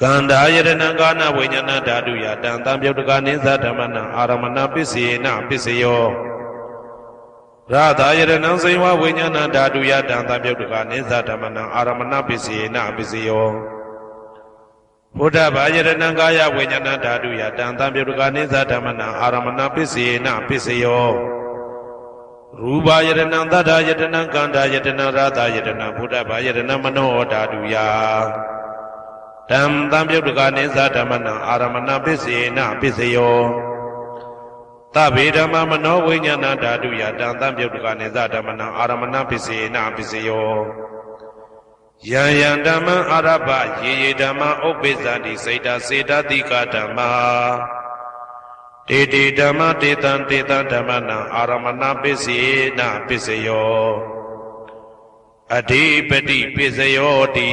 ကန္တာယရဏကာနဝိညာဏဓာတုယတံတံပြုတ်တကနိသဓမ္မနံအာရမဏပစ္စေနပစ္စယောရသာယရဏံစေဝဝိညာဏဓာတုယတံတံပြုတ်တကနိသဓမ္မနံအာရမဏပစ္စေနပစ္စယောဘုဒ္ဓဘာယရဏံကာယဝိညာဏဓာတုယတံတံပြုတ်တကနိသဓမ္မနံအာရမဏပစ္စေနပစ္စယောရူပယရဏံသတ္တယတနံကန္တာယတနံရသာယတနံဘုဒ္ဓဘာယရဏံမနောဓာတုယ တံတံပြုတ်တကနိသဓမ္မနံအာရမဏပစ္စေနပစ္စယောသဗ္ဗေဓမ္မမနောဝိညာဏဓာတုယတံတံပြုတ်တကနိသဓမ္မနံအာရမဏပစ္စေနပစ္စယောယံယံဓမ္မံအာရဘယေယေဓမ္မဥပ္ပိသန္တိစေတစေတတိကဓမ္မာတေတေဓမ္မတေတံတေတံဓမ္မနံအာရမဏပစ္စေနပစ္စယောအဓိပတိပစ္စယောတိ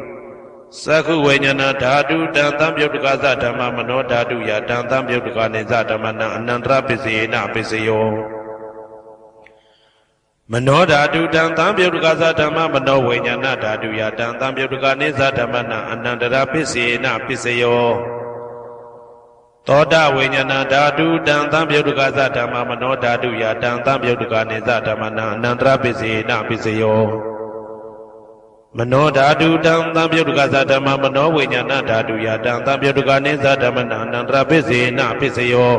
သက္ခုဝိညာဏဓာတုတံသံပြုတ်တကသဓမ္မမနောဓာတုယတံသံပြုတ်တကနေသဓမ္မနံအနန္တရပစ္စေနပစ္စယောမနောဓာတုတံသံပြုတ်တကသဓမ္မမနောဝိညာဏဓာတုယတံသံပြုတ်တကနေသဓမ္မနံအနန္တရပစ္စေနပစ္စယောသောတဝိညာဏဓာတုတံသံပြုတ်တကသဓမ္မမနောဓာတုယတံသံပြုတ်တကနေသဓမ္မနံအနန္တရပစ္စေနပစ္စယော မနောဓာတုတံသံပြုတ်တကသဓမ္မမနောဝိညာဏဓာတုယတံသံပြုတ်တကနိသဓမ္မနံအနန္တရပစ္စေနပစ္စယော